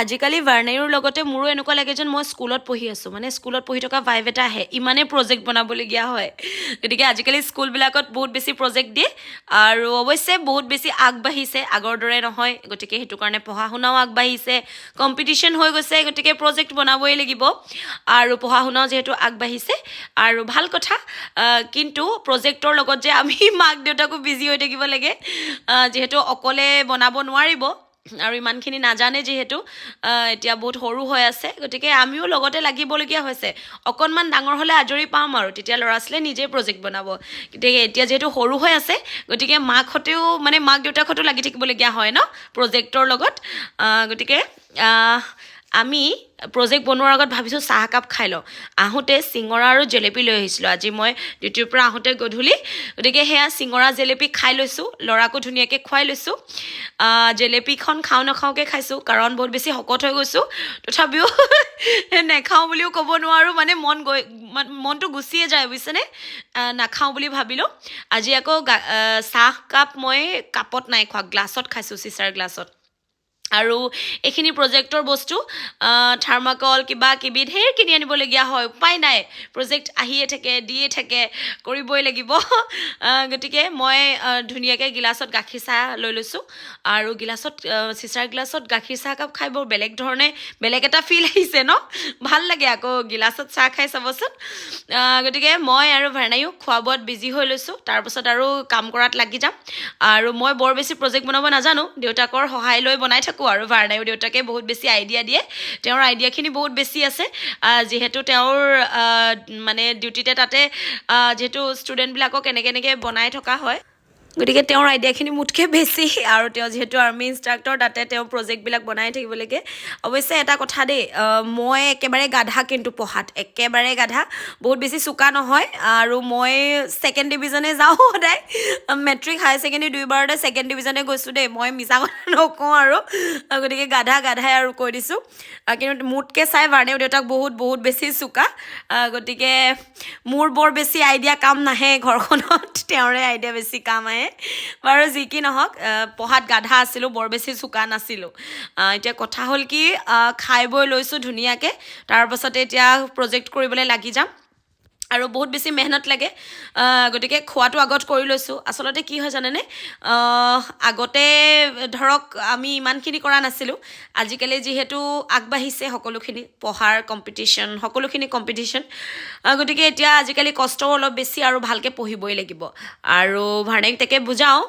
আজিকালি ভাৰ্ণাইৰ লগতে মোৰো এনেকুৱা লাগে যেন মই স্কুলত পঢ়ি আছোঁ। মানে স্কুলত পঢ়ি থকা ভাইব এটা আহে। ইমানেই প্ৰজেক্ট বনাবলগীয়া হয়। গতিকে আজিকালি স্কুলবিলাকত বহুত বেছি প্ৰজেক্ট দিয়ে আৰু অৱশ্যে বহুত বেছি আগবাঢ়িছে আগৰ দৰে নহয়। গতিকে সেইটো কাৰণে পঢ়া শুনাও আগবাঢ়িছে। কম্পিটিশ্যন হৈ গৈছে। গতিকে প্ৰজেক্ট বনাবই লাগিব। আৰু পঢ়া শুনাও যিহেতু আগবাঢ়িছে। আৰু ভালো কথা কিন্তু প্ৰজেক্টৰ লগত যে আমি মাক দেউতাকো বিজি হৈ থাকিব লাগে যিহেতু অকলে বনাব নোৱাৰিব আৰু ইমানখিনি নাজানে যিহেতু এতিয়া বহুত সৰু হৈ আছে। গতিকে আমিও লগতে লাগিবলগীয়া হৈছে। অকণমান ডাঙৰ হ'লে আজৰি পাম আৰু। তেতিয়া ল'ৰা ছোৱালীয়ে নিজেই প্ৰজেক্ট বনাব। গতিকে এতিয়া যিহেতু সৰু হৈ আছে গতিকে মাকহঁতেও মানে মাক দেউতাকহঁতেও লাগি থাকিবলগীয়া হয় ন? প্ৰজেক্টৰ লগত। গতিকে আমি প্ৰজেক্ট বনোৱাৰ আগত ভাবিছোঁ চাহ একাপ খাই লওঁ। আহোঁতে চিঙৰা আৰু জেলেপি লৈ আহিছিলোঁ। আজি মই ডিউটিৰ পৰা আহোঁতে গধূলি গতিকে সেয়া চিঙৰা জেলেপি খাই লৈছোঁ ল'ৰাকো ধুনীয়াকৈ খুৱাই লৈছোঁ। জেলেপিখন খাওঁ নাখাওঁকৈ খাইছোঁ কাৰণ বহুত বেছি শকত হৈ গৈছোঁ। তথাপিও নেখাওঁ বুলিও ক'ব নোৱাৰোঁ মানে মন গৈ মান- মনটো গুচিয়ে যায় বুজিছেনে? নাখাওঁ বুলি ভাবিলোঁ। আজি আকৌ গা- আহ, চাহ কাপ মই কাপত নাই খোৱা গ্লাছত খাইছোঁ চিচাৰ গ্লাছত। আৰু এইখিনি প্ৰজেক্টৰ বস্তু থাৰ্মাকল কিবা কিবি ঢেৰ কিনি আনিবলগীয়া হয়। উপায় নাই। প্ৰজেক্ট আহিয়ে থাকে দিয়ে থাকে কৰিবই লাগিব। গতিকে মই ধুনীয়াকৈ গিলাচত গাখীৰ চাহ লৈ লৈছোঁ। আৰু গিলাচত চিচাৰ গিলাচত গাখীৰ চাহ একাপ খাই বৰ বেলেগ ধৰণে বেলেগ এটা ফিল আহিছে ন? ভাল লাগে আকৌ গিলাচত চাহ খাই চাবচোন। গতিকে মই আৰু ভাৰ্ণায়ো খোৱা বোৱাত বিজি হৈ লৈছোঁ। তাৰপাছত আৰু কাম কৰাত লাগি যাম। আৰু মই বৰ বেছি প্ৰজেক্ট বনাব নাজানো। দেউতাকৰ সহায় লৈ বনাই থাকোঁ। আৰু ভাৰ্ণায়ো দেউতাকে বহুত বেছি আইডিয়া দিয়ে। তেওঁৰ আইডিয়াখিনি বহুত বেছি আছে। যিহেতু তেওঁৰ মানে ডিউটিতে তাতে যিহেতু ষ্টুডেণ্টবিলাকক এনেকৈ এনেকৈ বনাই থকা হয়। গতিকে তেওঁৰ আইডিয়াখিনি মোতকৈ বেছি আৰু তেওঁ যিহেতু আৰ্মি ইনষ্ট্ৰাক্টৰ তাতে তেওঁ প্ৰজেক্টবিলাক বনাই থাকিব লাগে অৱশ্যে এটা কথা দেই মই একেবাৰে গাধা কিন্তু পঢ়াত, একেবাৰে গাধা। বহুত বেছি চোকা নহয় আৰু মই ছেকেণ্ড ডিভিজনে যাওঁ সদায়। মেট্ৰিক হায়াৰ ছেকেণ্ডেৰী দুইবাৰতে ছেকেণ্ড ডিভিজনে গৈছোঁ দেই। মই মিছা কথা নকওঁ আৰু গতিকে গাধা, গাধাই আৰু কৈ দিছোঁ। কিন্তু মোতকৈ চাই বাৰ্ণেও দেউতাক বহুত বহুত বেছি চোকা। গতিকে মোৰ বৰ বেছি আইডিয়া কাম নাহে ঘৰখনত। তেওঁৰে আইডিয়া বেছি কাম আহে। বাৰু যি কি নহওক পঢ়াত গাধা আছিলোঁ বৰ বেছি চোকা নাছিলোঁ। এতিয়া কথা হ'ল কি খাই বৈ লৈছোঁ ধুনীয়াকৈ। তাৰপাছতে এতিয়া প্ৰজেক্ট কৰিবলৈ লাগি যাম। আৰু বহুত বেছি মেহনত লাগে। গতিকে খোৱাটো আগত কৰি লৈছোঁ। আচলতে কি হয় জানেনে? আগতে ধৰক আমি ইমানখিনি কৰা নাছিলোঁ। আজিকালি যিহেতু আগবাঢ়িছে সকলোখিনি, পঢ়াৰ কম্পিটিশ্যন সকলোখিনি কম্পিটিশ্যন গতিকে এতিয়া আজিকালি কষ্টও অলপ বেছি আৰু ভালকৈ পঢ়িবই লাগিব। আৰু ভাৰ্ণেক তাকে বুজাওঁ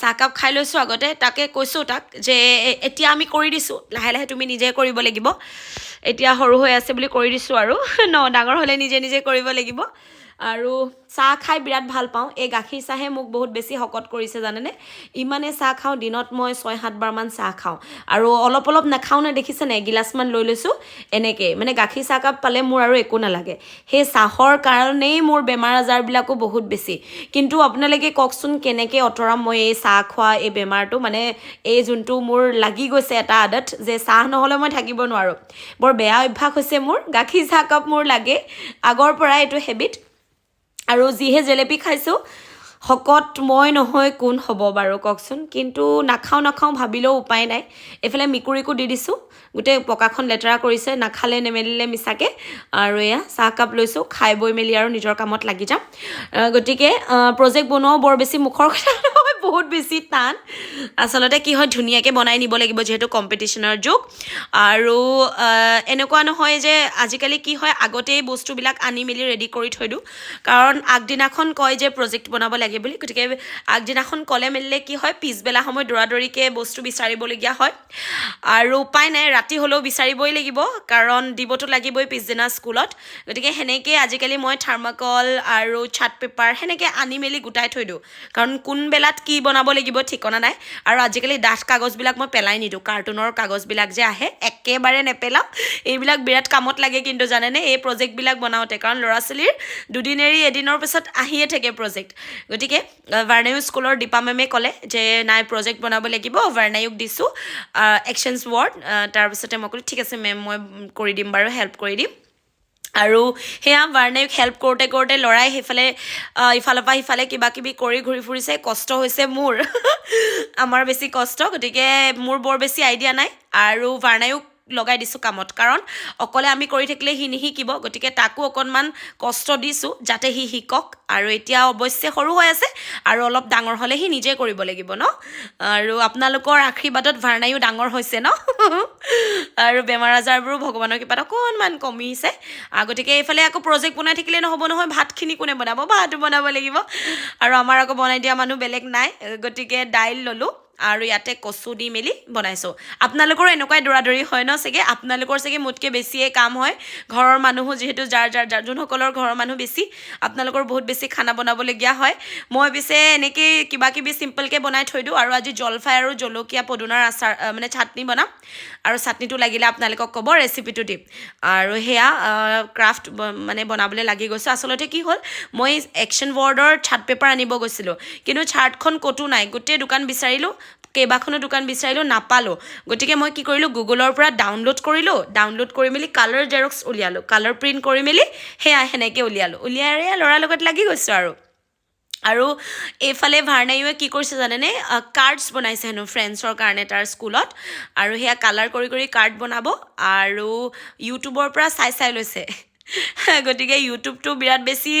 চাহকাপ খাই লৈছোঁ আগতে। তাকে কৈছোঁ তাক যে এতিয়া আমি কৰি দিছোঁ। লাহে লাহে তুমি নিজে কৰিব লাগিব। এতিয়া সৰু হৈ আছে বুলি কৰি দিছোঁ আৰু। ন ডাঙৰ হ'লে নিজে নিজে কৰিব লাগিব। আৰু চাহ খাই বিৰাট ভাল পাওঁ। এই গাখীৰ চাহে মোক বহুত বেছি শকত কৰিছে জানেনে? ইমানে চাহ খাওঁ দিনত মই ছয় সাতবাৰমান চাহ খাওঁ। আৰু অলপ অলপ নাখাওঁ নে দেখিছেনে এগিলাচমান লৈ লৈছোঁ এনেকৈ। মানে গাখীৰ চাহকাপ পালে মোৰ আৰু একো নালাগে। সেই চাহৰ কাৰণেই মোৰ বেমাৰ আজাৰবিলাকো বহুত বেছি। কিন্তু আপোনালোকে কওকচোন কেনেকৈ আঁতৰাম মই এই চাহ খোৱা এই বেমাৰটো? মানে এই যোনটো মোৰ লাগি গৈছে এটা আদত যে চাহ নহ'লে মই থাকিব নোৱাৰোঁ। বৰ বেয়া অভ্যাস হৈছে মোৰ। গাখীৰ চাহকাপ মোৰ লাগে। আগৰ পৰাই এইটো হেবিট আৰু যিহে জেলেপি খাইছোঁ শকত মই নহয় কোন হ'ব বাৰু কওকচোন। কিন্তু নাখাওঁ নাখাওঁ ভাবিলেও উপায় নাই। এইফালে মেকুৰীকো দি দিছোঁ। গোটেই পকাখন লেতেৰা কৰিছে নাখালে নেমেলিলে মিছাকৈ। আৰু এয়া চাহকাপ লৈছোঁ খাই বৈ মেলি আৰু নিজৰ কামত লাগি যাম। গতিকে প্ৰজেক্ট বনোৱাও বৰ বেছি মুখৰ কথা নহয়। বহুত বেছি টান আচলতে কি হয়, ধুনীয়াকৈ বনাই নিব লাগিব যিহেতু কম্পিটিশ্যনৰ যুগ। আৰু এনেকুৱা নহয় যে আজিকালি কি হয়, আগতেই বস্তুবিলাক আনি মেলি ৰেডি কৰি থৈ দিওঁ। কাৰণ আগদিনাখন কয় যে প্ৰজেক্ট বনাব লাগে বুলি, গতিকে আগদিনাখন ক'লে মেলিলে কি হয়, পিছবেলা সময় দৌৰা দৌৰিকৈ বস্তু বিচাৰিবলগীয়া হয়। আৰু উপায় নাই, ৰাতি হ'লেও বিচাৰিবই লাগিব, কাৰণ দিবতো লাগিবই পিছদিনা স্কুলত। গতিকে সেনেকৈ আজিকালি মই থাৰ্মাকল আৰু চাৰ্ট পেপাৰ সেনেকৈ আনি মেলি গোটাই থৈ দিওঁ। কাৰণ কোনবেলাত কি বনাব লাগিব ঠিকনা নাই। আৰু আজিকালি ডাঠ কাগজবিলাক মই পেলাই নিদিওঁ। কাৰ্টুনৰ কাগজবিলাক যে আহে, একেবাৰে নেপেলাওঁ। এইবিলাক বিৰাট কামত লাগে কিন্তু জানেনে, এই প্ৰজেক্টবিলাক বনাওঁতে। কাৰণ ল'ৰা ছোৱালীৰ দুদিন এৰি এদিনৰ পিছত আহিয়ে থাকে প্ৰজেক্ট। গতিকে ভাৰ্ণায়ু স্কুলৰ দীপা মেমে ক'লে যে, নাই, প্ৰজেক্ট বনাব লাগিব ভাৰ্ণায়ুক দিছোঁ এক্সচেঞ্জ ৱৰ্ড তাৰপিছতে মই ক'লোঁ, ঠিক আছে মেম, মই কৰি দিম বাৰু হেল্প কৰি দিম। আৰু সেয়া বাৰ্ণাইক হেল্প কৰোঁতে কৰোঁতে ল'ৰাই সেইফালে ইফালৰ পৰা সিফালে কিবা কিবি কৰি ঘূৰি ফুৰিছে কষ্ট হৈছে মোৰ। আমাৰ বেছি কষ্ট গতিকে মোৰ বৰ বেছি আইডিয়া নাই। আৰু বাৰ্ণায়ো লগাই দিছোঁ কামত। কাৰণ অকলে আমি কৰি থাকিলে সি নিশিকিব গতিকে তাকো অকণমান কষ্ট দিছোঁ যাতে সি শিকক। আৰু এতিয়া অৱশ্যে সৰু হৈ আছে আৰু অলপ ডাঙৰ হ'লে সি নিজে কৰিব লাগিব ন? আৰু আপোনালোকৰ আশীৰ্বাদত ভাৰ্ণায়ো ডাঙৰ হৈছে ন? আৰু বেমাৰ আজাৰবোৰো ভগৱানৰ কৃপাত অকণমান কমিছে। গতিকে এইফালে আকৌ প্ৰজেক্ট বনাই থাকিলে নহ'ব নহয় ভাতখিনি কোনে বনাব? ভাতো বনাব লাগিব। আৰু আমাৰ আকৌ বনাই দিয়া মানুহ বেলেগ নাই। গতিকে দাইল ল'লোঁ। আৰু ইয়াতে কচু দি মেলি বনাইছোঁ। আপোনালোকৰো এনেকুৱাই দৌৰা দৌৰি হয় ন চাগে? আপোনালোকৰ চাগে মোতকৈ বেছিয়ে কাম হয়। ঘৰৰ মানুহো যিহেতু যাৰ যাৰ যাৰ, যোনসকলৰ ঘৰৰ মানুহ বেছি, আপোনালোকৰ বহুত বেছি খানা বনাবলগীয়া হয়। মই পিছে এনেকেই কিবা কিবি চিম্পলকৈ বনাই থৈ দিওঁ আৰু আজি জলফাই আৰু জলকীয়া পদুনাৰ আচাৰ মানে চাটনি বনাম। আৰু চাটনিটো লাগিলে আপোনালোকক ক'ব ৰেচিপিটো দিম। আৰু সেয়া ক্ৰাফ্ট মানে বনাবলৈ লাগি গৈছোঁ। আচলতে কি হ'ল, মই একশ্যন ৱৰ্ডৰ চাৰ্ট পেপাৰ আনিব গৈছিলোঁ। কিন্তু চাৰ্টখন ক'তো নাই। গোটেই দোকান বিচাৰিলোঁ। কেইবাখনো দোকান বিচাৰিলোঁ নাপালোঁ। গতিকে মই কি কৰিলোঁ গুগলৰ পৰা ডাউনলোড কৰিলোঁ ডাউনলোড কৰি মেলি কালাৰ জেৰক্স উলিয়ালোঁ কালাৰ প্ৰিণ্ট কৰি মেলি সেয়া সেনেকৈ উলিয়ালোঁ। উলিয়াই ল'ৰাৰ লগত লাগি গৈছোঁ আৰু। আৰু এইফালে ভাৰ্ণাইয়ে কি কৰিছে জানেনে? কাৰ্ডছ বনাইছে হেনো ফ্ৰেণ্ডছৰ কাৰণে তাৰ স্কুলত। আৰু সেয়া কালাৰ কৰি কৰি কাৰ্ড বনাব আৰু ইউটিউবৰ পৰা চাই চাই লৈছে। গতিকে ইউটিউবটো বিৰাট বেছি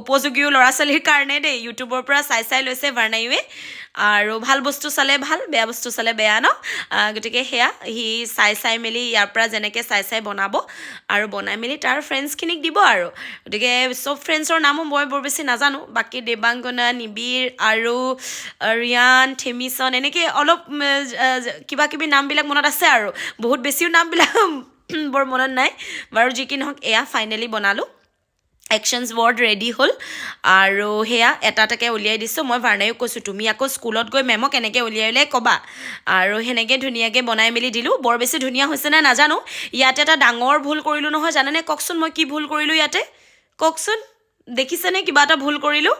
উপযোগীও ল'ৰা ছোৱালীৰ কাৰণে দেই। ইউটিউবৰ পৰা চাই চাই লৈছে ভাৰ্ণাইয়ে আৰু ভাল বস্তু চালে ভাল বেয়া বস্তু চালে বেয়া ন? গতিকে সেয়া সি চাই চাই মেলি ইয়াৰ পৰা যেনেকৈ চাই চাই বনাব আৰু বনাই মেলি তাৰ ফ্ৰেণ্ডছখিনিক দিব আৰু। গতিকে চব ফ্ৰেণ্ডছৰ নামো মই বৰ বেছি নাজানো। বাকী দেৱাংগনা নিবিৰ আৰু ৰিয়ান থেমিছন এনেকৈ অলপ কিবা কিবি নামবিলাক মনত আছে আৰু। বহুত বেছিও নামবিলাক বৰ মনত নাই। বাৰু যি কি নহওক এয়া ফাইনেলি বনালোঁ। একশ্যনছ ৱৰ্ড ৰেডি হ'ল। আৰু সেয়া এটা এটাকৈ উলিয়াই দিছোঁ। মই ভাৰ্ণায়ো কৈছোঁ তুমি আকৌ স্কুলত গৈ মেমক এনেকৈ উলিয়াই উলিয়াই ক'বা। আৰু সেনেকৈ ধুনীয়াকৈ বনাই মেলি দিলোঁ। বৰ বেছি ধুনীয়া হৈছেনে নাজানো। ইয়াতে এটা ডাঙৰ ভুল কৰিলোঁ নহয়। জানেনে? কওকচোন মই কি ভুল কৰিলোঁ ইয়াতে? কওকচোন। দেখিছেনে কিবা এটা ভুল কৰিলোঁ?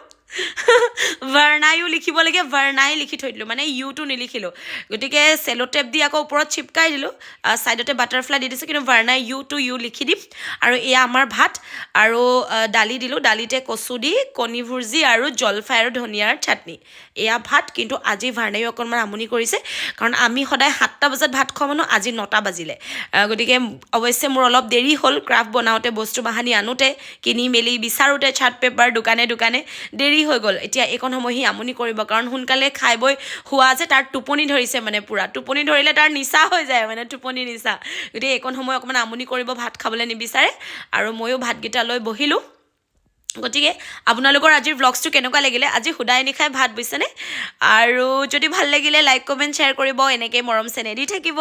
ভাৰ্ণায়ো লিখিব লাগে ভাৰ্ণাই লিখি থৈ দিলোঁ মানে ইউটো নিলিখিলোঁ। গতিকে চেলো টেপ দি আকৌ ওপৰত চিপকাই দিলোঁ ছাইডতে বাটাৰফ্লাই দি দিছোঁ কিন্তু ভাৰ্ণাই ইউ টু ইউ লিখি দিম। আৰু এয়া আমাৰ ভাত আৰু দালি দিলোঁ দালিতে কচু দি কণী ভুৰ্জি আৰু জলফাই আৰু ধনিয়াৰ চাটনি। এয়া ভাত কিন্তু আজি ভাৰ্ণায়ো অকণমান আমনি কৰিছে কাৰণ আমি সদায় সাতটা বজাত ভাত খোৱা মানুহ আজি নটা বাজিলে। গতিকে অৱশ্যে মোৰ অলপ দেৰি হ'ল ক্ৰাফ্ট বনাওঁতে বস্তু বাহানি আনোতে কিনি মেলি বিচাৰোঁতে চাৰ্ট পেপাৰ দোকানে দোকানে দেৰি হৈ গ'ল। এতিয়া এইকণ সময় সি আমনি কৰিব, কাৰণ সোনকালে খাই বৈ শোৱা যে তাৰ টোপনি ধৰিছে মানে পূৰা। টোপনি ধৰিলে তাৰ নিচা হৈ যায় মানে টোপনি নিচা। গতিকে এইকণ সময় অকণমান আমনি কৰিব, ভাত খাবলৈ নিবিচাৰে আৰু ময়ো ভাতকেইটা লৈ বহিলোঁ। গতিকে আপোনালোকৰ আজিৰ ব্লগছটো কেনেকুৱা লাগিলে? আজি সুদাই নিশাই ভাত, বুজিছেনে? আৰু যদি ভালো লাগিলে লাইক কমেণ্ট শ্বেয়াৰ কৰিব। এনেকৈ মৰম চেনেহ দি থাকিব।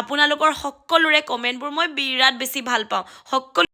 আপোনালোকৰ সকলোৰে কমেণ্টবোৰ মই বিৰাট বেছি ভালো পাওঁ। সকলো